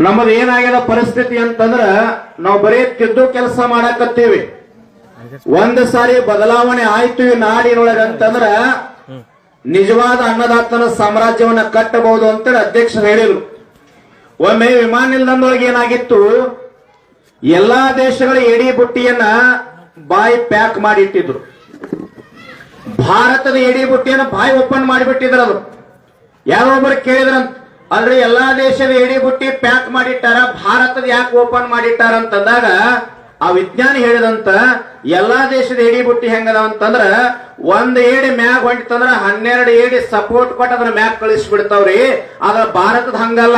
ನಮ್ಮದು ಏನಾಗ್ಯದ ಪರಿಸ್ಥಿತಿ ಅಂತಂದ್ರ ನಾವು ಬರೀ ತಿದ್ದು ಕೆಲಸ ಮಾಡಾಕತ್ತೀವಿ. ಒಂದ್ ಸಾರಿ ಬದಲಾವಣೆ ಆಯ್ತು ಈ ನಾಡಿನೊಳಗ ಅಂತಂದ್ರ ನಿಜವಾದ ಅನ್ನದಾತನ ಸಾಮ್ರಾಜ್ಯವನ್ನ ಕಟ್ಟಬಹುದು ಅಂತೇಳಿ ಅಧ್ಯಕ್ಷರು ಹೇಳಿದ್ರು. ಒಮ್ಮೆ ವಿಮಾನ ನಿಲ್ದಾಣದೊಳಗೆ ಏನಾಗಿತ್ತು? ಎಲ್ಲಾ ದೇಶಗಳ ಎಡಿ ಬುಟ್ಟಿಯನ್ನ ಬಾಯಿ ಪ್ಯಾಕ್ ಮಾಡಿಟ್ಟಿದ್ರು. ಭಾರತದ ಎಡಿ ಬುಟ್ಟಿಯನ್ನ ಬಾಯಿ ಓಪನ್ ಮಾಡಿಬಿಟ್ಟಿದ್ರು ಅದು. ಯಾರೊಬ್ಬರು ಕೇಳಿದ್ರಂತ ಅಲ್ರಿ, ಎಲ್ಲಾ ದೇಶದ ಎಡಿ ಬುಟ್ಟಿ ಪ್ಯಾಕ್ ಮಾಡಿಟ್ಟಾರ, ಭಾರತದ ಯಾಕೆ ಓಪನ್ ಮಾಡಿಟ್ಟಾರ ಅಂತಂದಾಗ, ಆ ವಿಜ್ಞಾನಿ ಹೇಳಿದಂತ, ಎಲ್ಲಾ ದೇಶದ ಎಡಿ ಬುಟ್ಟಿ ಹೆಂಗದ ಅಂತಂದ್ರ, ಒಂದ್ ಏಡಿ ಮ್ಯಾಗ್ ಹೊಂಟಿತಂದ್ರ, ಹನ್ನೆರಡು ಏಡಿ ಸಪೋರ್ಟ್ ಕೊಟ್ಟು ಅದನ್ನ ಮ್ಯಾಗ್ ಕಳಿಸ್ಬಿಡ್ತಾವ್ರಿ. ಆದ್ರ ಭಾರತದ ಹಂಗಲ್ಲ.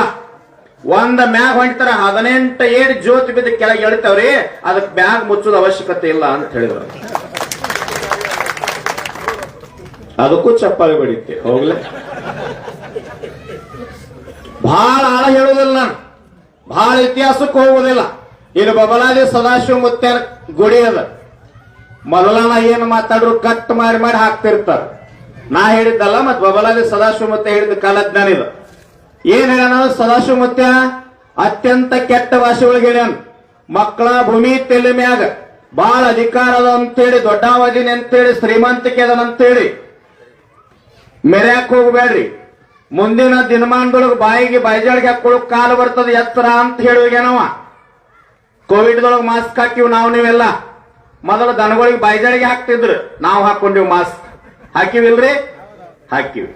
ಒಂದ್ ಮ್ಯಾಗ್ ಹೊಂಟಿತಾರ ಹದಿನೆಂಟು ಏಡಿ ಜ್ಯೋತಿ ಬಿದ್ದ ಕೆಳಗೆ ಎಳಿತಾವ್ರಿ. ಅದಕ್ಕೆ ಬ್ಯಾಗ್ ಮುಚ್ಚೋದ ಅವಶ್ಯಕತೆ ಇಲ್ಲ ಅಂತ ಹೇಳಿದ್ರು. ಅದಕ್ಕೂ ಚಪ್ಪಾಳೆ ಬಡಿತೆ ಹೋಗ್ಲೇ. ಬಹಳ ಆಳ ಹೇಳುವುದಿಲ್ಲ. ನಾನು ಬಹಳ ಇತಿಹಾಸಕ್ಕೆ ಹೋಗುವುದಿಲ್ಲ. ಇನ್ನು ಬಬಲಾದಿ ಸದಾಶಿವ ಮುತ್ಯಾನ ಗುಡಿ ಅದ. ಮೊದಲನ ಏನು ಮಾತಾಡ್ರು ಕಟ್ ಮಾಡಿ ಮಾಡಿ ಹಾಕ್ತಿರ್ತಾರ. ನಾ ಹೇಳಿದ್ದಲ್ಲ ಮತ್ ಬಬಲಾದಿ ಸದಾಶಿವ ಮುತ್ಯ ಹೇಳಿದ ಕಾಲಜ್ಞಾನ ಇದು. ಏನ್ ಹೇಳೋಣ ಸದಾಶಿವ ಮುತ್ಯ ಅತ್ಯಂತ ಕೆಟ್ಟ ಭಾಷೆಗಳಿಗೆ ಹೇಳ್ಯಾನ. ಮಕ್ಕಳ ಭೂಮಿ ತೆಲೆ ಮ್ಯಾಗ ಬಾಳ ಅಧಿಕಾರ ಅದ ಅಂತೇಳಿ ದೊಡ್ಡಾವಧಿನಿ ಅಂತೇಳಿ, ಶ್ರೀಮಂತಿಕೆ ಅದನಂತೇಳಿ ಮೆರ್ಯಾಕ್ ಹೋಗ್ಬೇಡ್ರಿ. ಮುಂದಿನ ದಿನಮಾನದೊಳಗೆ ಬಾಯಿಗೆ ಬೈಜಾಳಿಗೆ ಹಾಕೊಳ್ಳೋಕ್ ಕಾಲ ಬರ್ತದ, ಎತ್ತರ ಅಂತ ಹೇಳುವಾಗೇನವ ಕೋವಿಡ್ದೊಳಗೆ ಮಾಸ್ಕ್ ಹಾಕಿವ್ ನಾವು ನೀವೆಲ್ಲ. ಮೊದಲ ದನಗಳಿಗೆ ಬೈಜಾಳಿಗೆ ಹಾಕ್ತಿದ್ರು, ನಾವು ಹಾಕೊಂಡಿವ್ ಮಾಸ್ಕ್. ಹಾಕಿವಿಲ್ರಿ ಹಾಕಿವಿ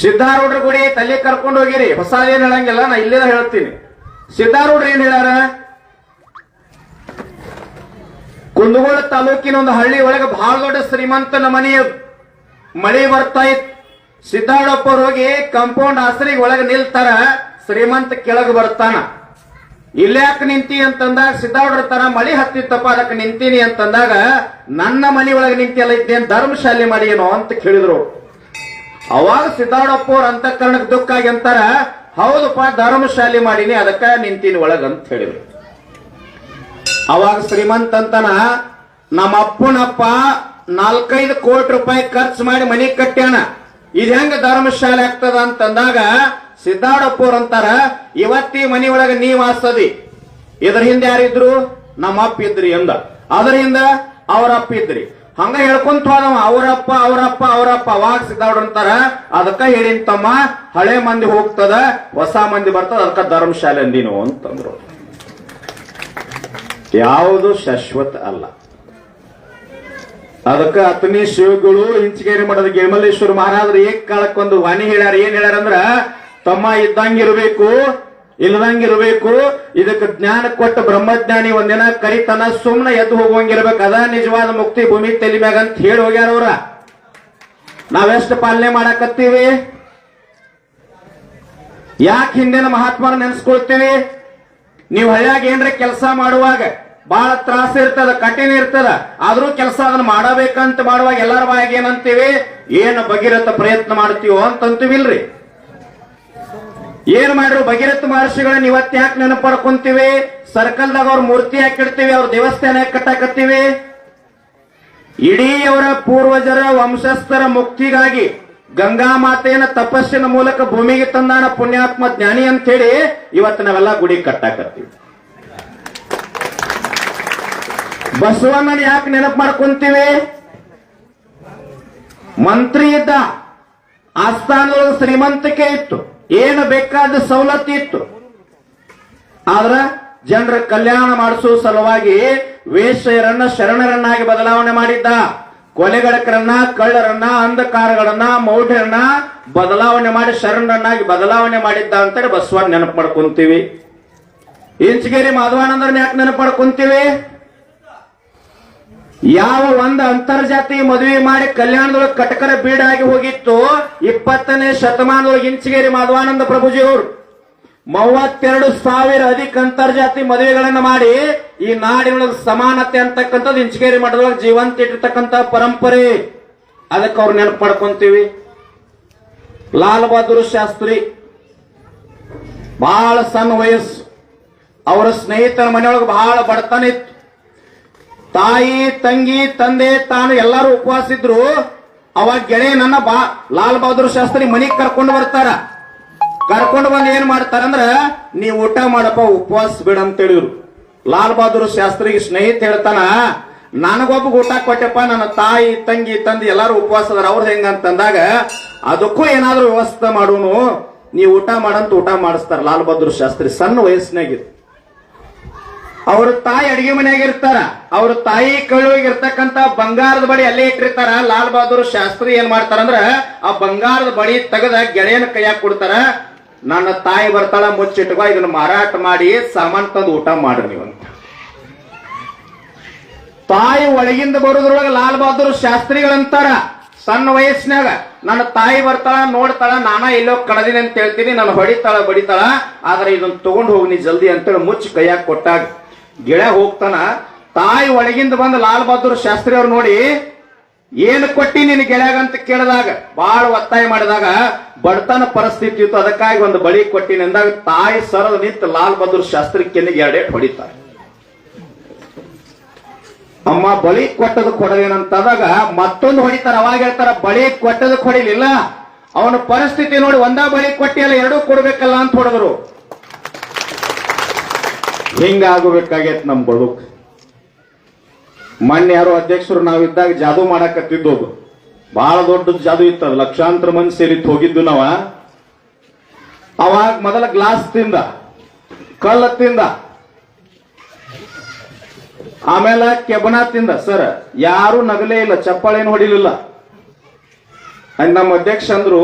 ಸಿದ್ಧಾರೂಢರ ಗುಡಿ ತಲೆ ಕರ್ಕೊಂಡು ಹೋಗಿರಿ. ಹೊಸದೇನ್ ಹೇಳಂಗಿಲ್ಲ, ನಾ ಇಲ್ಲೇ ಹೇಳ್ತೀನಿ. ಸಿದ್ಧಾರೂಢರು ಏನ್ ಹೇಳ್ಯಾರ? ಕುಂದಗೋಳ ತಾಲೂಕಿನ ಒಂದು ಹಳ್ಳಿ ಒಳಗೆ ಬಹಳ ದೊಡ್ಡ ಶ್ರೀಮಂತನ ಮನೆಯ ಮಳೆ ಬರ್ತಾ ಇತ್ತು. ಸಿದ್ದಾಳಪ್ಪ ಹೋಗಿ ಕಂಪೌಂಡ್ ಆಸರಿಗೆ ಒಳಗೆ ನಿಲ್ತಾರ, ಶ್ರೀಮಂತ ಕೆಳಗೆ ಬರ್ತಾನ. ಯಾಕೆ ನಿಂತಿ ಅಂತಂದಾಗ ಸಿದ್ಧಾಡ್ರ ತರ ಮಳಿ ಹತ್ತಿತ್ತಪ್ಪ, ಅದಕ್ಕೆ ನಿಂತೀನಿ ಅಂತಂದಾಗ ನನ್ನ ಮನಿ ಒಳಗೆ ನಿಂತಿಲ್ಲ ಇದ್ದೇನ್ ಧರ್ಮಶಾಲೆ ಮಾಡಿಯೇನೋ ಏನೋ ಅಂತ ಕೇಳಿದ್ರು. ಅವಾಗ ಸಿದ್ದಾಡಪ್ಪ ಅವ್ರ ಅಂತಃಕರಣಕ್ಕೆ ದುಃಖ ಆಗಿ ಅಂತಾರ, ಹೌದಪ್ಪ, ಧರ್ಮಶಾಲೆ ಮಾಡೀನಿ, ಅದಕ್ಕ ನಿಂತೀನಿ ಒಳಗ ಅಂತ ಹೇಳಿದ್ರು. ಅವಾಗ ಶ್ರೀಮಂತ ಅಂತನ ನಮ್ಮ ಅಪ್ಪನಪ್ಪ ನಾಲ್ಕೈದು ಕೋಟಿ ರೂಪಾಯಿ ಖರ್ಚು ಮಾಡಿ ಮನಿ ಕಟ್ಟ್ಯಾನ. ಇದ್ ಹೆಂಗ ಧರ್ಮಶಾಲೆ ಆಗ್ತದ ಅಂತಂದಾಗ ಸಿದ್ದಾಡಪ್ಪವ್ರ ಅಂತಾರ, ಇವತ್ತಿ ಮನೆಯೊಳಗ ನೀ ವಾಸದಿ ಇದ್ರ ಹಿಂದೆ ಯಾರಿದ್ರು? ನಮ್ಮ ಅಪ್ಪ ಇದ್ರಿ ಎಂದ. ಅದರಿಂದ ಅವರಪ್ಪ ಇದ್ರಿ. ಹಂಗ ಹೇಳ್ಕೊಂತ ಹೋದವ, ಅವರಪ್ಪ ಅವರಪ್ಪ ಅವರಪ್ಪ, ಅವಾಗ ಸಿದ್ದಾವ್ರ ಅಂತಾರ, ಅದಕ್ಕ ಹೇಳಿನ ತಮ್ಮ, ಹಳೆ ಮಂದಿ ಹೋಗ್ತದ, ಹೊಸ ಮಂದಿ ಬರ್ತದ, ಅದಕ್ಕ ಧರ್ಮಶಾಲೆ ನೀನು ಅಂತಂದ್ರು. ಯಾವುದು ಶಾಶ್ವತ ಅಲ್ಲ. ಅದಕ್ಕ ಹತ್ತನೇ ಶಿವಗಳು ಇಂಚಿಗೇರಿ ಮಠದ ಗಿರಿಮಲ್ಲೇಶ್ವರ ಮಹಾರಾಜರು ಏಕ್ ಕಾಲಕ್ಕೊಂದು ವಾಣಿ ಹೇಳ್ಯಾರ, ಏನ್ ಹೇಳ್ಯಾರ ಅಂದ್ರ, ತಮ್ಮ ಇದ್ದಂಗಿರ್ಬೇಕು, ಇಲ್ದಂಗಿರ್ಬೇಕು, ಇದಕ್ಕ ಜ್ಞಾನ ಕೊಟ್ಟ ಬ್ರಹ್ಮಜ್ಞಾನಿ ಒಂದಿನ ಕರಿತನ ಸುಮ್ನ ಎದ್ದು ಹೋಗುವಂಗಿರ್ಬೇಕು. ಅದ ನಿಜವಾದ ಮುಕ್ತಿ ಭೂಮಿ ತಲೆ ಮ್ಯಾಗ ಅಂತ ಹೇಳಿ ಹೋಗ್ಯಾರ ಅವ್ರ. ನಾವೆಷ್ಟು ಪಾಲನೆ ಮಾಡಾಕತ್ತೀವಿ? ಯಾಕೆ ಹಿಂದಿನ ಮಹಾತ್ಮರ ನೆನೆಸ್ಕೊಳ್ತೀವಿ? ನೀವು ಹಳ್ಯಾಗ ಏನ್ರ ಕೆಲಸ ಮಾಡುವಾಗ ಬಹಳ ತ್ರಾಸ ಇರ್ತದ, ಕಠಿಣ ಇರ್ತದ. ಆದ್ರೂ ಕೆಲಸ ಅದನ್ನ ಮಾಡಬೇಕಂತ ಮಾಡುವಾಗ ಎಲ್ಲರ ಬಾಯಿಗೆ ಏನಂತೀವಿ? ಏನು ಭಗೀರಥ ಪ್ರಯತ್ನ ಮಾಡ್ತೀವೋ ಅಂತಂತೀವಿಲ್ರಿ. ಏನ್ ಮಾಡ್ರು? ಭಗೀರಥ ಮಹರ್ಷಿಗಳನ್ನ ಇವತ್ತು ಯಾಕೆ ನೆನಪು ಪಡ್ಕೊಂತೀವಿ ಸರ್ಕಲ್ದಾಗ ಅವ್ರ ಮೂರ್ತಿ ಹಾಕಿಡ್ತೀವಿ, ಅವ್ರ ದೇವಸ್ಥಾನ ಯಾಕೆ ಕಟ್ಟಾಕತ್ತೀವಿ? ಇಡೀ ಅವರ ಪೂರ್ವಜರ, ವಂಶಸ್ಥರ ಮುಕ್ತಿಗಾಗಿ ಗಂಗಾ ಮಾತೆಯನ್ನ ತಪಸ್ಸಿನ ಮೂಲಕ ಭೂಮಿಗೆ ತಂದಾನ ಪುಣ್ಯಾತ್ಮ ಜ್ಞಾನಿ ಅಂತ ಹೇಳಿ ಇವತ್ತು ನಾವೆಲ್ಲ ಗುಡಿ ಕಟ್ಟಾಕತ್ತೀವಿ. ಬಸವಣ್ಣನ ಯಾಕೆ ನೆನಪು ಮಾಡ್ಕೊಂತೀವಿ? ಮಂತ್ರಿ ಇದ್ದ ಆಸ್ಥಾನದೊಳಗೆ ಶ್ರೀಮಂತಿಕೆ ಇತ್ತು. ಏನು ಬೇಕಾದ ಸವಲತ್ತು ಇತ್ತು. ಆದ್ರ ಜನರ ಕಲ್ಯಾಣ ಮಾಡಿಸುವ ಸಲುವಾಗಿ ವೇಶ್ಯರನ್ನ ಶರಣರನ್ನಾಗಿ ಬದಲಾವಣೆ ಮಾಡಿದ್ದ. ಕೊಲೆಗಡಕರನ್ನ ಕಳ್ಳರನ್ನ, ಅಂಧಕಾರಗಳನ್ನ, ಮೌಢ್ಯರನ್ನ ಬದಲಾವಣೆ ಮಾಡಿ ಶರಣರನ್ನಾಗಿ ಬದಲಾವಣೆ ಮಾಡಿದ್ದ ಅಂತೇಳಿ ಬಸವಣ್ಣ ನೆನಪು ಮಾಡ್ಕೊಂತೀವಿ. ಇಂಚಗೇರಿ ಮಾಧವಾನಂದರನ್ನ ಯಾಕೆ ನೆನಪು ಮಾಡ್ಕೊಂತೀವಿ? ಯಾವ ಒಂದು ಅಂತರ್ಜಾತಿ ಮದುವೆ ಮಾಡಿ ಕಲ್ಯಾಣದೊಳಗೆ ಕಟಕರ ಬೀಡಾಗಿ ಹೋಗಿತ್ತು, ಇಪ್ಪತ್ತನೇ ಶತಮಾನದೊಳಗೆ ಇಂಚಿಗೇರಿ ಮಾಧವಾನಂದ ಪ್ರಭುಜಿಯವರು ಮೂವತ್ತೆರಡು ಸಾವಿರ ಅಧಿಕ ಅಂತರ್ಜಾತಿ ಮದುವೆಗಳನ್ನ ಮಾಡಿ ಈ ನಾಡಿನೊಳಗೆ ಸಮಾನತೆ ಅಂತಕ್ಕಂಥದ್ದು ಇಂಚಿಗೇರಿ ಮಠದೊಳಗೆ ಜೀವಂತ ಇಟ್ಟಿರ್ತಕ್ಕಂಥ ಪರಂಪರೆ. ಅದಕ್ಕೆ ಅವ್ರು ನೆನಪು ಮಾಡ್ಕೊಂತೀವಿ. ಲಾಲ್ ಬಹದ್ದೂರ್ ಶಾಸ್ತ್ರಿ ಬಹಳ ಸಣ್ಣ ವಯಸ್ಸು. ಅವರ ಸ್ನೇಹಿತರ ಮನೆಯೊಳಗೆ ಬಹಳ ಬಡತನ ಇತ್ತು. ತಾಯಿ, ತಂಗಿ, ತಂದೆ, ತಾನು ಎಲ್ಲರೂ ಉಪವಾಸ ಇದ್ರು ಅವಾಗ ಗೆಳೆಯ ನನ್ನ ಬಾ, ಲಾಲ್ ಬಹದ್ದೂರ್ ಶಾಸ್ತ್ರಿ ಮನೆಗೆ ಕರ್ಕೊಂಡು ಬರ್ತಾರ. ಕರ್ಕೊಂಡು ಬಂದು ಏನ್ ಮಾಡ್ತಾರಂದ್ರ, ನೀವು ಊಟ ಮಾಡಪ್ಪ, ಉಪವಾಸ ಬಿಡ ಅಂತ ಹೇಳಿದ್ರು. ಲಾಲ್ ಬಹದ್ದೂರ್ ಶಾಸ್ತ್ರಿಗೆ ಸ್ನೇಹಿತ ಹೇಳ್ತಾನ, ನನಗೊಬ್ಬ ಊಟ ಕೊಟ್ಟೆಪ್ಪ, ನನ್ನ ತಾಯಿ, ತಂಗಿ, ತಂದೆ ಎಲ್ಲಾರು ಉಪವಾಸ ಅದಾರ ಅವ್ರದ್ದು ಹೆಂಗಂತಂದಾಗ ಅದಕ್ಕೂ ಏನಾದ್ರೂ ವ್ಯವಸ್ಥೆ ಮಾಡೋನು. ನೀ ಊಟ ಮಾಡಂತ ಊಟ ಮಾಡಿಸ್ತಾರ ಲಾಲ್ ಬಹದ್ದೂರ್ ಶಾಸ್ತ್ರಿ, ಸಣ್ಣ ವಯಸ್ಸಿನಾಗಿರು ಅವ್ರ ತಾಯಿ ಅಡಿಗೆ ಮನೆಯಾಗ ಇರ್ತಾರ. ಅವ್ರ ತಾಯಿ ಕಳುವಿಗಿರ್ತಕ್ಕಂತ ಬಂಗಾರದ ಬಡಿ ಅಲ್ಲೇ ಇಟ್ಟಿರ್ತಾರ. ಲಾಲ್ ಬಹದ್ದೂರ್ ಶಾಸ್ತ್ರಿ ಏನ್ ಮಾಡ್ತಾರಂದ್ರ ಆ ಬಂಗಾರದ ಬಡಿ ತೆಗೆದ ಗೆಳೆಯನ ಕೈಯಾಗ ಕೊಡ್ತಾರ. ನನ್ನ ತಾಯಿ ಬರ್ತಾಳ, ಮುಚ್ಚಿಟ್ಕೋ, ಇದನ್ನ ಮಾರಾಟ ಮಾಡಿ ಸಾಮಾನು ತಂದು ಊಟ ಮಾಡ್ರಿ ನೀವು ಅಂತ. ತಾಯಿ ಒಳಗಿಂದ ಬರೋದ್ರೊಳಗ ಲಾಲ್ ಬಹದ್ದೂರ್ ಶಾಸ್ತ್ರಿಗಳಂತಾರ. ಸಣ್ಣ ವಯಸ್ಸಿನಾಗ ನನ್ನ ತಾಯಿ ಬರ್ತಾಳ, ನೋಡ್ತಾಳ, ನಾನಾ ಎಲ್ಲೋ ಕಡದಿನಿ ಅಂತ ಹೇಳ್ತೀನಿ ನಾನು ಹೊಡಿತಾಳ, ಬಡಿತಾಳ, ಆದ್ರೆ ಇದನ್ನ ತಗೊಂಡು ಹೋಗಿ ಜಲ್ದಿ ಅಂತೇಳಿ ಮುಚ್ಚಿ ಕೈಯಾಗ ಕೊಟ್ಟಾಗ ಗೆಳೆಯ ಹೋಗ್ತಾನ, ತಾಯಿ ಒಳಗಿಂದ ಬಂದ ಲಾಲ್ ಬಹದ್ದೂರ್ ಶಾಸ್ತ್ರಿ ಅವ್ರು ನೋಡಿ, ಏನು ಕೊಟ್ಟಿ ನಿನ್ ಗೆಳೆಯಾಗ? ಅಂತ ಕೇಳಿದಾಗ, ಬಾಳ ಒತ್ತಾಯ ಮಾಡಿದಾಗ, ಬಡತನ ಪರಿಸ್ಥಿತಿ ಇತ್ತು, ಅದಕ್ಕಾಗಿ ಒಂದು ಬಳಿ ಕೊಟ್ಟಿನಿ ಅಂದಾಗ ತಾಯಿ ಸರದ ನಿಂತು ಲಾಲ್ ಬಹದ್ದೂರ್ ಶಾಸ್ತ್ರಿ ಕೆನ್ನಿಗೆ ಎರಡೇಟ್ ಹೊಡಿತಾರೆ. ಅಮ್ಮ, ಬಳಿ ಕೊಟ್ಟದ ಕೊಡದೇನಂತದಾಗ ಮತ್ತೊಂದು ಹೊಡಿತಾರ, ಅವಾಗ ಹೇಳ್ತಾರ, ಬಳಿ ಕೊಟ್ಟದ ಹೊಡಿಲಿಲ್ಲ ಅವನ ಪರಿಸ್ಥಿತಿ ನೋಡಿ, ಒಂದ ಬಳಿ ಕೊಟ್ಟಿಯಲ್ಲ, ಎರಡೂ ಕೊಡ್ಬೇಕಲ್ಲ ಅಂತ ಹೊಡೆದ್ರು. ಹಿಂಗಾಗಬೇಕಾಗೈತ್ ನಮ್ಮ ಬದುಕು ಮೊನ್ನೆ ಯಾರೋ ಅಧ್ಯಕ್ಷರು ನಾವಿದ್ದಾಗ ಜಾದು ಮಾಡಕತ್ತಿದ್ದೋದು. ಬಹಳ ದೊಡ್ಡ ಜಾದು ಇತ್ತದ, ಲಕ್ಷಾಂತರ ಮಂದಿ ಸೇರಿ ಹೋಗಿದ್ದು ನಾವ. ಅವಾಗ ಮೊದಲ ಗ್ಲಾಸ್ ತಿಂದ ಕಲ್ಲ ತಿಂದ. ಆಮೇಲೆ ಕೆಬನ ತಿಂದ, ಸರ್, ಯಾರು ನಗಲೇ ಇಲ್ಲ, ಚಪ್ಪಾಳೇನು ಹೊಡಿಲಿಲ್ಲ. ನಮ್ಮ ಅಧ್ಯಕ್ಷ ಅಂದ್ರು,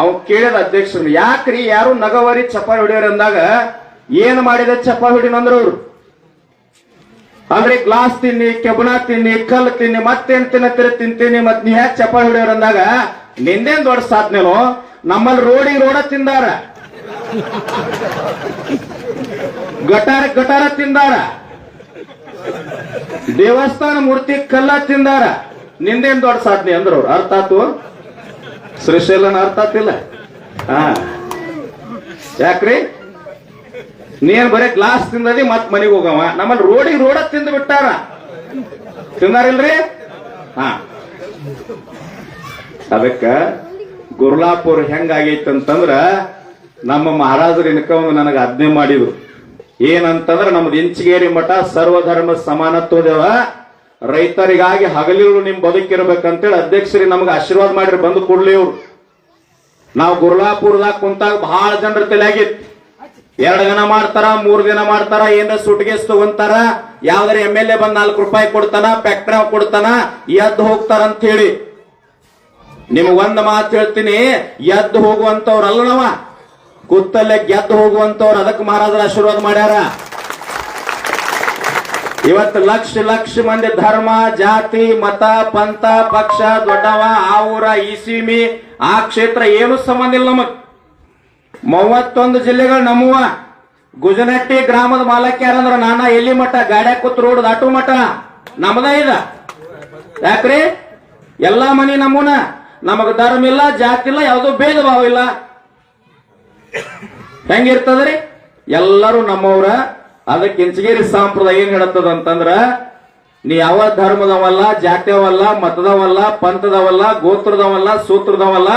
ಅವ್ ಕೇಳಿದ ಅಧ್ಯಕ್ಷರು ಯಾಕ್ರಿ, ಯಾರು ನಗವರಿ ಚಪ್ಪಾಳಿ ಹೊಡಿಯೋರು? ಅಂದಾಗ ಏನ್ ಮಾಡಿದೆ ಚಪ್ಪ ಹಿಡಿನಂದ್ರ ಅವ್ರು ಅಂದ್ರೆ ಗ್ಲಾಸ್ ತಿನ್ನಿ ಕೆಬನ ತಿನ್ನಿ, ಕಲ್ಲು ತಿನ್ನಿ, ಮತ್ತೇನ್ ತಿನ್ನತ್ತಿರ ತಿಂತೀನಿ ಮತ್ ನೀ ಯಾಕೆ ಚಪ್ಪ ಹೊಡಿಯೋರು ಅಂದಾಗ ನಿಂದೇನ್ ದೊಡ್ಡ ಸಾಧನೆನೋ ನಮ್ಮಲ್ಲಿ ರೋಡಿಗೆ ರೋಡ ತಿಂದಾರ. ಗಟಾರ ಗಟಾರ ತಿಂದಾರ. ದೇವಸ್ಥಾನ ಮೂರ್ತಿ ಕಲ್ಲ ತಿಂದಾರ. ನಿಂದೇನ್ ದೊಡ್ಡ ಸಾಧನೆ ಅಂದ್ರ ಅವ್ರು ಅರ್ಥ ಆತು? ಶ್ರೀಶೈಲನ ಅರ್ಥ ಆತಿಲ್ಲ? ಹಾ. ಯಾಕ್ರಿ? ನೀನ್ ಬರೀ ಗ್ಲಾಸ್ ತಿಂದದಿ ಮತ್ ಮನೆಗೆ ಹೋಗವ. ನಮ್ಮಲ್ಲಿ ರೋಡಿಗೆ ರೋಡ ತಿಂದು ಬಿಟ್ಟಾರ. ತಿಂದಾರಿಲ್ರಿ? ಹಾ. ಅದಕ್ಕ ಗುರ್ಲಾಪುರ್ ಹೆಂಗಾಗೈತೆ ಅಂತಂದ್ರ ನಮ್ಮ ಮಹಾರಾಜರು ಇನ್ಕ ಒಂದು ನನಗೆ ಆಜ್ಞೆ ಮಾಡಿದ್ರು. ಏನಂತಂದ್ರ ನಮ್ದು ಇಂಚಿಗೇರಿ ಮಠ ಸರ್ವಧರ್ಮ ಸಮಾನತ್ವದೇವ ರೈತರಿಗಾಗಿ ಹಗಲಿರು ನಿಮ್ ಬದುಕಿರ್ಬೇಕಂತೇಳಿ ಅಧ್ಯಕ್ಷರಿಗೆ ನಮ್ಗೆ ಆಶೀರ್ವಾದ ಮಾಡಿರಿ ಬಂದು ಕೊಡ್ಲಿ ಇವ್ರು. ನಾವು ಗುರ್ಲಾಪುರದಾಗ ಕುಂತಾಗ ಬಹಳ ಜನರ ತಲೆಯಾಗಿತ್ತು ಎರಡು ದಿನ ಮಾಡ್ತಾರ, ಮೂರ್ ದಿನ ಮಾಡ್ತಾರ ಏನ ಸುಟ್ಗೇಸ್ ತಗೊಂತಾರ, ಯಾವ್ದಾರ ಎಂ ಎಲ್ ಎ ಬಂದ್ ನಾಲ್ಕು ರೂಪಾಯಿ ಕೊಡ್ತಾನ ಫ್ಯಾಕ್ಟ್ರಿ ಕೊಡ್ತಾನ, ಎದ್ದು ಹೋಗ್ತಾರ ಅಂತ ಹೇಳಿ ನಿಮ್ಗೆ ಒಂದ್ ಮಾತು ಹೇಳ್ತೀನಿ, ಎದ್ದು ಹೋಗುವಂತವ್ರಲ್ಲ ನಾವ. ಕುತ್ತಲ್ಲೇ ಗೆದ್ದು ಹೋಗುವಂತವ್ರು ಅದಕ್ಕೆ ಮಹಾರಾಜರ ಆಶೀರ್ವಾದ ಮಾಡ್ಯಾರ. ಇವತ್ತು ಲಕ್ಷ ಲಕ್ಷ ಮಂದಿ ಧರ್ಮ, ಜಾತಿ, ಮತ, ಪಂಥ, ಪಕ್ಷ, ದೊಡ್ಡವ, ಆ ಊರ, ಈ ಸೀಮಿ, ಆ ಕ್ಷೇತ್ರ ಏನು ಸಂಬಂಧ ಇಲ್ಲ ನಮಗ್. ಮೂವತ್ತೊಂದು ಜಿಲ್ಲೆಗಳು ನಮ್ಮವ ಗುಜನಟ್ಟಿ ಗ್ರಾಮದ ಮಾಲಕ್ ಯಾರಂದ್ರ ನಾನಾ ಎಲ್ಲಿ ಮಠ, ಗಾಡ್ಯಾಗ ಕೂತ್ ರೋಡ್ ದಾಟು ಮಠ. ನಮ್ದ ಇದ. ಯಾಕ್ರಿ? ಎಲ್ಲಾ ಮನಿ ನಮ್ಮನ ನಮಗ ಧರ್ಮ ಇಲ್ಲ, ಜಾತಿ ಇಲ್ಲ, ಯಾವ್ದು ಭೇದ ಭಾವ ಇಲ್ಲ. ಹೆಂಗಿರ್ತದ್ರಿ? ಎಲ್ಲರೂ ನಮ್ಮವ್ರ. ಅದಕ್ಕೆ ಇಂಚಗೇರಿ ಸಂಪ್ರದಾಯ ಏನ್ ಹೇಳತ್ತದ ಅಂತಂದ್ರ, ನೀ ಯಾವ ಧರ್ಮದವಲ್ಲ, ಜಾತಿಯವಲ್ಲ, ಮತದವಲ್ಲ, ಪಂಥದವಲ್ಲ, ಗೋತ್ರದವಲ್ಲ, ಸೂತ್ರದವಲ್ಲ,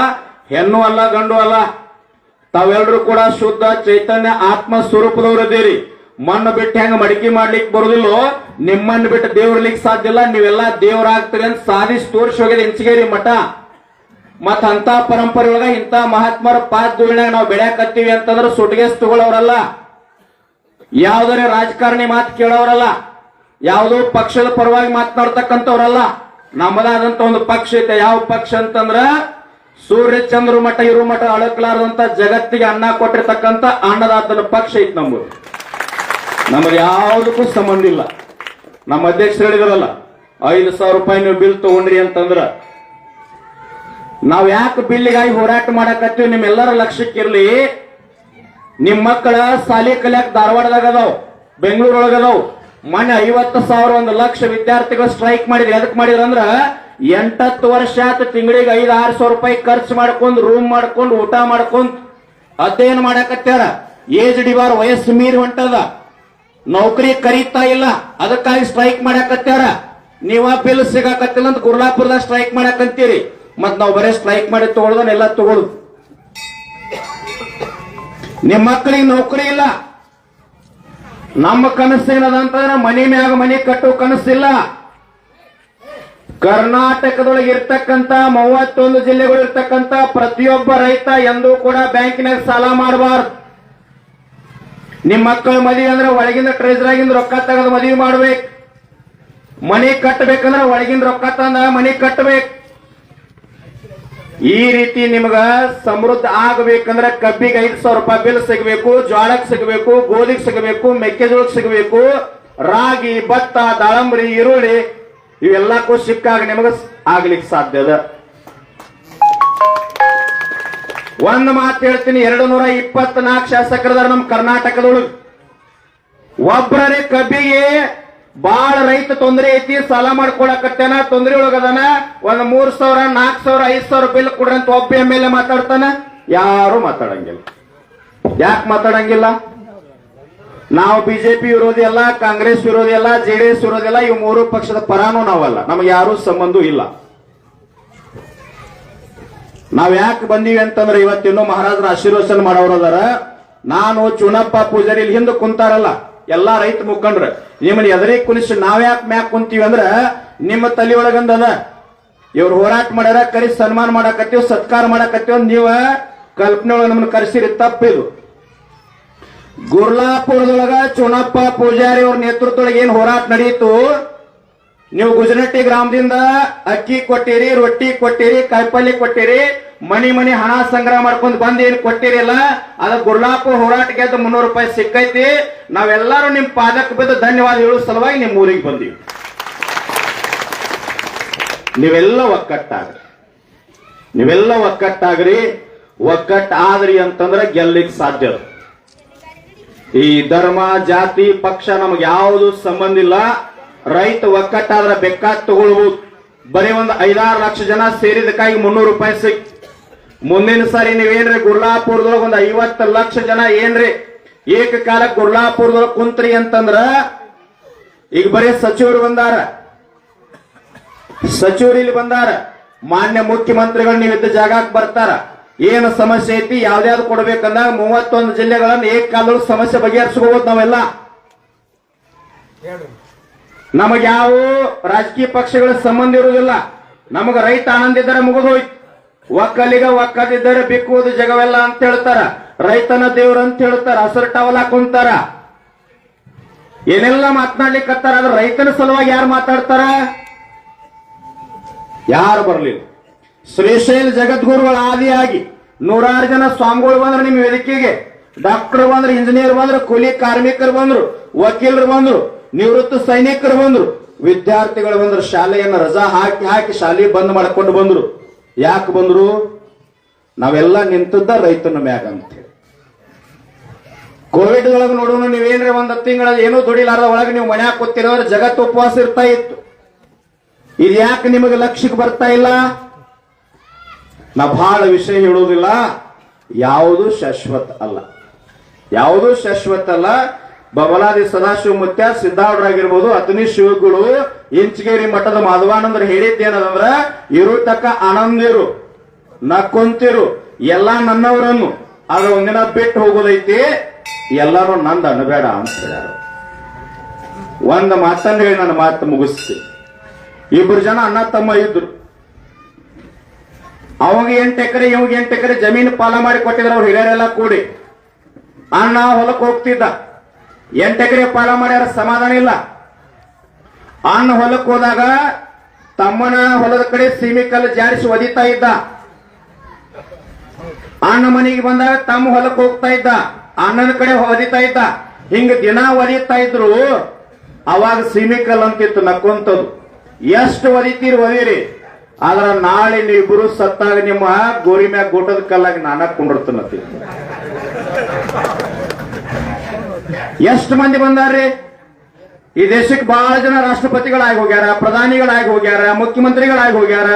ಹೆಣ್ಣು ಅಲ್ಲ, ಗಂಡು ಅಲ್ಲ ತಾವೆಲ್ಲರೂ ಕೂಡ ಶುದ್ಧ ಚೈತನ್ಯ ಆತ್ಮ ಸ್ವರೂಪದವರದೇರಿ ಮಣ್ಣು ಬಿಟ್ಟು ಹೆಂಗ ಮಡಿಕೆ ಮಾಡ್ಲಿಕ್ಕೆ ಬರುದಿಲ್ಲೋ ನಿಮ್ಮನ್ನು ಬಿಟ್ಟು ದೇವ್ರಲಿಕ್ಕೆ ಸಾಧ್ಯ ಇಲ್ಲ, ನೀವೆಲ್ಲ ದೇವರಾಗ್ತೀರಿ ಅಂತ ಸಾಧಿಸಿ ತೋರಿಸಿ ಹೋಗಿದೆ ಇಂಚಗೇರಿ ಮಠ. ಮತ್ ಅಂತ ಪರಂಪರೆ ಒಳಗ ಇಂತ ಮಹಾತ್ಮರ ಪಾದೂಳಿನಾಗ ನಾವು ಬೆಳೆಯಕತ್ತೀವಿ ಅಂತಂದ್ರೆ ಸುಟ್ಗೆಸ್ ತಗೊಳ್ಳೋರಲ್ಲ ಯಾವ್ದಾರೆ ರಾಜಕಾರಣಿ ಮಾತು ಕೇಳೋರಲ್ಲ. ಯಾವುದೋ ಪಕ್ಷದ ಪರವಾಗಿ ಮಾತನಾಡ್ತಕ್ಕಂಥವ್ರಲ್ಲ. ನಮ್ಮದಾದಂತ ಒಂದು ಪಕ್ಷ ಐತೆ. ಯಾವ ಪಕ್ಷ ಅಂತಂದ್ರ ಸೂರ್ಯ ಚಂದ್ರ ಮಠ, ಇರು ಮಠ ಅಳಕ್ಲಾರದಂತ ಜಗತ್ತಿಗೆ ಅನ್ನ ಕೊಟ್ಟಿರ್ತಕ್ಕಂತ ಅನ್ನದಾತನ ಪಕ್ಷ ಐತಿ ನಮ್ಮದು ನಮಗೆ ಯಾವುದಕ್ಕೂ ಸಂಬಂಧ ಇಲ್ಲ. ನಮ್ಮ ಅಧ್ಯಕ್ಷರು ಹೇಳಿದ್ರಲ್ಲ, ಐದು ಸಾವಿರ ರೂಪಾಯಿ ನೀವು ಬಿಲ್ ತಗೊಂಡ್ರಿ ಅಂತಂದ್ರ, ನಾವ್ ಯಾಕೆ ಬಿಲ್ಲಿಗಾಗಿ ಹೋರಾಟ ಮಾಡಕತ್ತೀವಿ, ನಿಮ್ಮೆಲ್ಲರ ಲಕ್ಷ್ಯಕ್ಕಿರ್ಲಿ ನಿಮ್ ಮಕ್ಕಳ ಸಾಲಿ ಕಲಿಯಾಕ ಧಾರವಾಡದಾಗ ಅದಾವ್, ಬೆಂಗಳೂರೊಳಗ ಅದಾವ್. ಮೊನ್ನೆ ಐವತ್ತು ಸಾವಿರ ಒಂದು ಲಕ್ಷ ವಿದ್ಯಾರ್ಥಿಗಳು ಸ್ಟ್ರೈಕ್ ಮಾಡಿದ್ರು. ಎದಕ್ ಮಾಡಿದ್ರ ಅಂದ್ರ ಎಂಟತ್ತು ವರ್ಷ ಆತು ತಿಂಗಳಿಗೆ ಐದ್, ಆರು ಸಾವಿರ ರೂಪಾಯಿ ಖರ್ಚು ಮಾಡ್ಕೊಂಡು ರೂಮ್ ಮಾಡ್ಕೊಂಡು, ಊಟ ಮಾಡ್ಕೊಂಡು. ಅಧ್ಯಯನ ಮಾಡಾಕತ್ತಾರ ಏಜ್ ಡಿವಾರ್ ವಯಸ್ಸು ಮೀರಿ ಹೊಂಟದ. ನೌಕರಿ ಕರೀತಾ ಇಲ್ಲ. ಅದಕ್ಕಾಗಿ ಸ್ಟ್ರೈಕ್ ಮಾಡಾಕತ್ತಾರ ನೀವ ಬಿಲ್ ಸಿಗಾಕತ್ತಿಲ್ಲ ಅಂತ ಗುರ್ಲಾಪುರದಾಗ ಸ್ಟ್ರೈಕ್ ಮಾಡಕಂತೀರಿ. ಮತ್ ನಾವು ಬರೇ ಸ್ಟ್ರೈಕ್ ಮಾಡಿ ತಗೊಳ್ದನ್ ಎಲ್ಲ ತಗೊಳುದು ನಿಮ್ಮ ಮಕ್ಕಳಿಗೆ ನೌಕರಿ ಇಲ್ಲ. ನಮ್ಮ ಕನಸು ಏನದಂತಂದ್ರೆ ಮನಿ ಮ್ಯಾಗ ಮನಿ ಕಟ್ಟೋ ಕನಸಿಲ್ಲ. ಕರ್ನಾಟಕದೊಳಗೆ ಇರ್ತಕ್ಕಂತ ಮೂವತ್ತೊಂದು ಜಿಲ್ಲೆಗಳು ಇರ್ತಕ್ಕಂತ ಪ್ರತಿಯೊಬ್ಬ ರೈತ ಎಂದೂ ಕೂಡ ಬ್ಯಾಂಕಿನಾಗ ಸಾಲ ಮಾಡಬಾರ್ದು. ನಿಮ್ಮ ಮಕ್ಕಳ ಮದುವೆ ಅಂದ್ರೆ ಒಳಗಿಂದ ಟ್ರೆಜರಾಗಿಂದ ರೊಕ್ಕ ತಗದು ಮದುವೆ ಮಾಡ್ಬೇಕು. ಮನೆ ಕಟ್ಟಬೇಕಂದ್ರೆ ಒಳಗಿಂದ ರೊಕ್ಕ ತಂದ ಮನೆ ಕಟ್ಟಬೇಕು ಈ ರೀತಿ ನಿಮ್ಗ ಸಮೃದ್ಧ ಆಗಬೇಕಂದ್ರೆ ಕಬ್ಬಿಗೆ ಐದು ಸಾವಿರ ರೂಪಾಯಿ ಬಿಲ್ ಸಿಗಬೇಕು ಜೋಳಕ್ಕೆ ಸಿಗಬೇಕು, ಗೋಧಿಗೆ ಸಿಗಬೇಕು, ಮೆಕ್ಕೆಜೋಳಕ್ಕೆ ಸಿಗಬೇಕು, ರಾಗಿ, ಭತ್ತ, ದಾಳಂಬರಿ, ಈರುಳ್ಳಿ ಇವೆಲ್ಲಕ್ಕೂ ಸಿಕ್ಕಾಗ ನಿಮಗ ಆಗ್ಲಿಕ್ಕೆ ಸಾಧ್ಯ ಅದ. ಒಂದ್ ಮಾತು ಹೇಳ್ತೀನಿ ಎರಡು ನೂರ ಇಪ್ಪತ್ನಾಲ್ಕು ಶಾಸಕರದಾರ ನಮ್ಮ ಕರ್ನಾಟಕದೊಳಗೆ. ಒಬ್ಬರೇ ಕಬ್ಬಿಗೆ ಬಾಳ ರೈತ ತೊಂದರೆ ಐತಿ, ಸಾಲ ಮಾಡ್ಕೊಳಕತ್ತೇನ ತೊಂದರೆ ಒಳಗದಾನ ಒಂದ್ ಮೂರ್ ಸಾವಿರ ನಾಲ್ಕ್ ಸಾವಿರ, ಐದ್ ಸಾವಿರ ಬಿಲ್ ಕೊಡ್ರಿ ಅಂತ ಒಬ್ಬ ಎಂ ಎಲ್ ಎ ಮಾತಾಡ್ತಾನ, ಯಾರು ಮಾತಾಡಂಗಿಲ್ಲ. ಯಾಕೆ ಮಾತಾಡಂಗಿಲ್ಲ? ನಾವು ಬಿಜೆಪಿ ವಿರೋಧಿ ಅಲ್ಲ, ಕಾಂಗ್ರೆಸ್ ವಿರೋಧಿ ಅಲ್ಲ, ಜೆಡಿಎಸ್ ವಿರೋಧಿ ಅಲ್ಲ, ಈ ಮೂರು ಪಕ್ಷದ ಪರಾನು ನಾವಲ್ಲ. ನಮಗೆ ಯಾರು ಸಂಬಂಧ ಇಲ್ಲ. ನಾವ್ ಯಾಕೆ ಬಂದೀವಿ ಅಂತಂದ್ರೆ ಇವತ್ತಿನ್ನು ಮಹಾರಾಜರ ಆಶೀರ್ವಚನ ಮಾಡೋರದಾರ ನಾನು ಚುನಪ್ಪ ಪೂಜಾರಿ ಇಲ್ಲಿ ಹಿಂದೆ ಕುಂತಾರಲ್ಲ, ಎಲ್ಲಾ ರೈತ ಮುಖಂಡ್ರ. ನಿಮ್ಮನ್ನ ಕುನಿಸ್ ನಾವ್ ಯಾಕೆ ಮ್ಯಾಕ್ ಕುಂತೀವಿ ಅಂದ್ರ ನಿಮ್ಮ ತಲೆ ಒಳಗಂದದ ಇವ್ರು ಹೋರಾಟ ಮಾಡ್ಯಾರ ಕರಿ ಸನ್ಮಾನ ಮಾಡಾಕತ್ತೀವಿ, ಸತ್ಕಾರ ಮಾಡಾಕತ್ತೀವಿ, ನೀವ ಕಲ್ಪನೆ ಒಳಗೆ ನಮ್ಮನ್ನ ಕರೆಸಿರಿ, ತಪ್ಪಿದು. ಗುರ್ಲಾಪುರದೊಳಗ ಚುನಪ್ಪ ಪೂಜಾರಿ ಅವ್ರ ನೇತೃತ್ವದೊಳಗೆ ಏನ್ ಹೋರಾಟ ನಡೆಯಿತು ನೀವು ಗುಜರಟ್ಟಿ ಗ್ರಾಮದಿಂದ ಅಕ್ಕಿ ಕೊಟ್ಟಿರಿ, ರೊಟ್ಟಿ ಕೊಟ್ಟಿರಿ, ಕಾಯಿಪಲ್ಲೆ ಕೊಟ್ಟಿರಿ, ಮನಿ ಮನಿ ಹಣ ಸಂಗ್ರಹ ಮಾಡ್ಕೊಂಡು ಬಂದ್ ಏನ್ ಕೊಟ್ಟಿರಿಲ್ಲ? ಅದ ಗುರ್ಲಾಪುರ ಹೋರಾಟ ಗೆದ್ದು ಮುನ್ನೂರು ರೂಪಾಯಿ ಸಿಕ್ಕೈತಿ. ನಾವೆಲ್ಲರೂ ನಿಮ್ ಪಾದಕ್ಕೆ ಬಿದ್ದು ಧನ್ಯವಾದ ಹೇಳೋ ಸಲುವಾಗಿ ನಿಮ್ ಊರಿಗೆ ಬಂದೀವಿ. ನೀವೆಲ್ಲ ಒಕ್ಕಟ್ಟಾಗ್ರಿ. ನೀವೆಲ್ಲ ಒಕ್ಕಟ್ಟಾಗ್ರಿ. ಒಕ್ಕಟ್ಟಾದ್ರಿ ಅಂತಂದ್ರೆ ಗೆಲ್ಲಿಗೆ ಸಾಧ್ಯ. ಈ ಧರ್ಮ, ಜಾತಿ, ಪಕ್ಷ ನಮ್ಗೆ ಯಾವುದು ಸಂಬಂಧ ಇಲ್ಲ. ರೈತ ಒಕ್ಕಟ್ಟಾದ್ರ ಬೆಕ್ಕ ತಗೊಳ್ಬಹುದು ಬರೀ ಒಂದು ಐದಾರು ಲಕ್ಷ ಜನ ಸೇರಿದಕ್ಕಾಗಿ ಮುನ್ನೂರು ರೂಪಾಯಿ ಸಿಕ್ ಮುಂದಿನ ಸಾರಿ ನೀವೇನ್ರಿ ಗುರ್ಲಾಪುರದೊಳಗೆ ಒಂದು ಐವತ್ತು ಲಕ್ಷ ಜನ ಏನ್ರಿ? ಏಕಕಾಲ ಗುರ್ಲಾಪುರದೊಳಗೆ ಕುಂತ್ರಿ ಅಂತಂದ್ರ ಈಗ ಬರೀ ಸಚಿವರು ಬಂದಾರ. ಸಚಿವರು ಇಲ್ಲಿ ಬಂದಾರ. ಮಾನ್ಯ ಮುಖ್ಯಮಂತ್ರಿಗಳು ನೀವಿದ್ದ ಜಾಗಕ್ಕೆ ಬರ್ತಾರ. ಏನು ಸಮಸ್ಯೆ ಐತಿ ಯಾವ್ದ್ಯಾವ್ದು ಕೊಡ್ಬೇಕಂದಾಗ ಮೂವತ್ತೊಂದು ಜಿಲ್ಲೆಗಳನ್ನ ಏಕಕಾಲದೊಳಗೆ ಸಮಸ್ಯೆ ಬಗೆಹರಿಸ್ಕೋಬಹುದು ನಾವೆಲ್ಲ. ನಮಗೆ ಯಾವ ರಾಜಕೀಯ ಪಕ್ಷಗಳ ಸಂಬಂಧ ಇರುವುದಿಲ್ಲ. ನಮಗ ರೈತ ಆನಂದ ಇದ್ದರೆ ಮುಗಿದೋಯ್ತು ಒಕ್ಕಲಿಗ ಒಕ್ಕದಿದ್ದರೆ ಬಿಕ್ಕುವುದು ಜಗವೆಲ್ಲ ಅಂತ ಹೇಳ್ತಾರ. ರೈತನ ದೇವ್ರ ಅಂತ ಹೇಳ್ತಾರ. ಹಸಿರು ಟವಲ್ ಹಾಕೊಂತಾರ. ಏನೆಲ್ಲ ಮಾತನಾಡ್ಲಿಕ್ಕತ್ತಾರ ಅದ್ರ ರೈತನ ಸಲುವಾಗಿ ಯಾರು ಮಾತಾಡ್ತಾರ? ಯಾರು ಬರ್ಲಿಲ್ಲ. ಶ್ರೀಶೈಲ ಜಗದ್ಗುರುಗಳ ಆದಿಯಾಗಿ ನೂರಾರು ಜನ ಸ್ವಾಮಿಗಳು ಬಂದ್ರು ನಿಮ್ಮ ವೇದಿಕೆಗೆ. ಡಾಕ್ಟರ್ ಬಂದ್ರು, ಇಂಜಿನಿಯರ್ ಬಂದ್ರು, ಕೂಲಿ ಕಾರ್ಮಿಕರು ಬಂದ್ರು, ವಕೀಲರು ಬಂದ್ರು, ನಿವೃತ್ತ ಸೈನಿಕರು ಬಂದ್ರು. ವಿದ್ಯಾರ್ಥಿಗಳು ಬಂದ್ರು, ಶಾಲೆಯನ್ನು ರಜಾ ಹಾಕಿ ಹಾಕಿ ಶಾಲೆ ಬಂದ್ ಮಾಡ್ಕೊಂಡು ಬಂದ್ರು. ಯಾಕೆ ಬಂದ್ರು? ನಾವೆಲ್ಲ ನಿಂತದ್ದ ರೈತನ ಮ್ಯಾಗ ಅಂತೇಳಿ ಕೋವಿಡ್ ಒಳಗೆ ನೋಡೋಣ ನೀವೇನ್ರಿ ಒಂದ್ ತಿಂಗಳ ಏನೂ ದುಡಿಲಾರದ ಒಳಗೆ ನೀವು ಮನ್ಯಾಗ ಕೂತಿರೋದ್ರೆ ಜಗತ್ತು ಉಪವಾಸ ಇರ್ತಾ ಇತ್ತು. ಇದ್ಯಾಕೆ ನಿಮಗೆ ಲಕ್ಷ್ಯಕ್ಕೆ ಬರ್ತಾ ಇಲ್ಲ? ನಾ ಬಹಳ ವಿಷಯ ಹೇಳೋದಿಲ್ಲ. ಯಾವುದು ಶಾಶ್ವತ ಅಲ್ಲ. ಯಾವುದು ಶಾಶ್ವತ ಅಲ್ಲ? ಬಬಲಾದಿ ಸದಾಶಿವ ಮುತ್ಯ ಸಿದ್ದಾವರಾಗಿರ್ಬೋದು ಅತನಿ ಶಿವಗಳು ಇಂಚಗೇರಿ ಮಠದ ಮಾಧವಾನಂದ್ರ ಹೇಳಿದ್ದೇನದಂದ್ರ ಇರು ತಕ್ಕ ಆನಂದಿರು ನಕ್ಕೊಂತಿರು ಎಲ್ಲಾ ನನ್ನವರನ್ನು. ಆದ್ರೆ ಒಂದಿನ ಬಿಟ್ಟು ಹೋಗೋದೈತಿ, ಎಲ್ಲರೂ ನಂದು ಅನ್ಬೇಡ ಅಂತ ಹೇಳ್ಯಾರ. ಒಂದ್ ಮಾತನ್ನ ಹೇಳಿ ನನ್ನ ಮಾತು ಮುಗಿಸ್ತೀನಿ. ಇಬ್ರು ಜನ ಅಣ್ಣ ತಮ್ಮ ಇದ್ರು. ಅವಾಗ ಎಂಟು ಎಕರೆ, ಇವಾಗ ಎಂಟು ಎಕರೆ ಜಮೀನು ಪಾಲ ಮಾಡಿ ಕೊಟ್ಟಿದ್ರು ಅವ್ರು ಹಿರಿಯರೆಲ್ಲ ಕೂಡಿ. ಅಣ್ಣ ಹೊಲಕ್ಕೆ ಹೋಗ್ತಿದ್ದ. ಎಂಟು ಎಕರೆ ಪಾಲ ಮಾಡ್ಯಾರ, ಸಮಾಧಾನ ಇಲ್ಲ. ಅಣ್ಣ ಹೊಲಕ್ಕೆ ಹೋದಾಗ ತಮ್ಮನ ಹೊಲದ ಕಡೆ ಸೀಮಿಕಲ್ಲು ಜಾರಿಸಿ ಒದಿತಾ ಇದ್ದ. ಅಣ್ಣ ಮನೆಗೆ ಬಂದಾಗ ತಮ್ಮ ಹೊಲಕ್ಕೆ ಹೋಗ್ತಾ ಇದ್ದ. ಅಣ್ಣನ ಕಡೆ ಒದಿತಾ ಇದ್ದ. ಹಿಂಗ ದಿನ ಒದಿತಾ ಇದ್ರು. ಅವಾಗ ಸೀಮಿಕಲ್ ಅಂತಿತ್ತು ನಕ್ಕೊಂತದ್ದು. ಎಷ್ಟು ಒದಿತೀರಿ ಒದಿರಿ ಆದ್ರ ನಾಳೆ ನೀವಿಬ್ರು ಸತ್ತಾಗ ನಿಮ್ಮ ಗೋರಿ ಮ್ಯಾಗ ಗೋಟದ ಕಲ್ಲಾಗಿ ನಾನ ಕುಂಡಿರ್ತನತಿ ಎಷ್ಟು ಮಂದಿ ಬಂದಾರ್ರಿ? ಈ ದೇಶಕ್ಕೆ ಬಹಳ ಜನ ರಾಷ್ಟ್ರಪತಿಗಳಾಗಿ ಹೋಗ್ಯಾರ, ಪ್ರಧಾನಿಗಳಾಗಿ ಹೋಗ್ಯಾರ, ಮುಖ್ಯಮಂತ್ರಿಗಳಾಗಿ ಹೋಗ್ಯಾರ.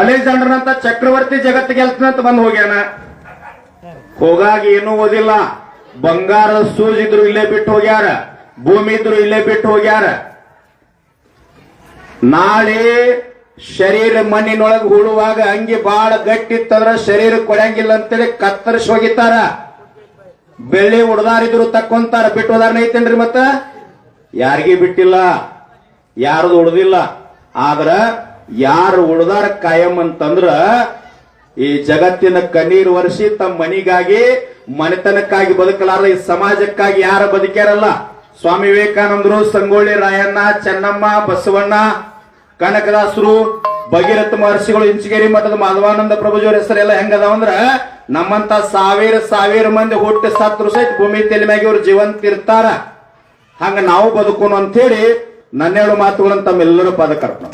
ಅಲೆಕ್ಸಾಂಡರ್ನಂತ ಚಕ್ರವರ್ತಿ ಜಗತ್ತಿಗೆ ಅಂತ ಬಂದು ಹೋಗ್ಯಾನ. ಹೋಗಾಗಿ ಏನೂ ಓದಿಲ್ಲ. ಬಂಗಾರದ ಸೂಜ್ ಇದ್ರು ಇಲ್ಲೇ ಬಿಟ್ಟು ಹೋಗ್ಯಾರ. ಭೂಮಿ ಇದ್ರು ಇಲ್ಲೇ ಬಿಟ್ಟು ಹೋಗ್ಯಾರ. ನಾಳೆ ಶರೀರ ಮಣ್ಣಿನೊಳಗೆ ಹೂಡುವಾಗ ಅಂಗಿ ಬಾಳ ಗಟ್ಟಿತ್ತಂದ್ರ ಶರೀರ ಕೊಡಂಗಿಲ್ಲ ಅಂತೇಳಿ ಕತ್ತರಿಸಿ ಹೋಗಿತಾರ ಬೆಳ್ಳಿ ಉಡ್ದಾರಿದ್ರು ತಕ್ಕೊಂತಾರ, ಬಿಟ್ಟು ಉದಾಹರಣೆ ಐತೇನ್ರಿ ಮತ್ತ? ಯಾರಿಗೆ ಬಿಟ್ಟಿಲ್ಲ, ಯಾರದು ಉಳ್ದಿಲ್ಲ ಆದ್ರ ಯಾರು ಉಳ್ದಾರ ಕಾಯಂ ಅಂತಂದ್ರ ಈ ಜಗತ್ತಿನ ಕಣ್ಣೀರು ವರ್ಷಿ ತಮ್ಮ ಮನಿಗಾಗಿ ಮನೆತನಕ್ಕಾಗಿ ಬದುಕಲಾರ ಈ ಸಮಾಜಕ್ಕಾಗಿ ಯಾರು ಬದುಕ್ಯಾರಲ್ಲ? ಸ್ವಾಮಿ ವಿವೇಕಾನಂದರು, ಸಂಗೊಳ್ಳಿ ರಾಯಣ್ಣ, ಚೆನ್ನಮ್ಮ, ಬಸವಣ್ಣ ಕನಕದಾಸರು, ಭಗೀರಥ ಮಹರ್ಷಿಗಳು ಇಂಚಗೇರಿ ಮಠದ ಮಾಧವಾನಂದ ಪ್ರಭುಜವ್ರ ಹೆಸರೆಲ್ಲ ಹೆಂಗದಾವಂದ್ರ ನಮ್ಮಂತ ಸಾವಿರ ಸಾವಿರ ಮಂದಿ ಹುಟ್ಟಿ ಸತ್ರು ಸಹಿತ ಭೂಮಿ ತೆಲಿಮ್ಯಾಗಿ ಇವ್ರು ಜೀವಂತ ಇರ್ತಾರ. ಹಂಗ ನಾವು ಬದುಕೋನು ಅಂತ ಹೇಳಿ ನನ್ನೆರಡು ಮಾತುಗಳನ್ನು ತಮ್ಮೆಲ್ಲರೂ ಪದಕರ್ಪಣ.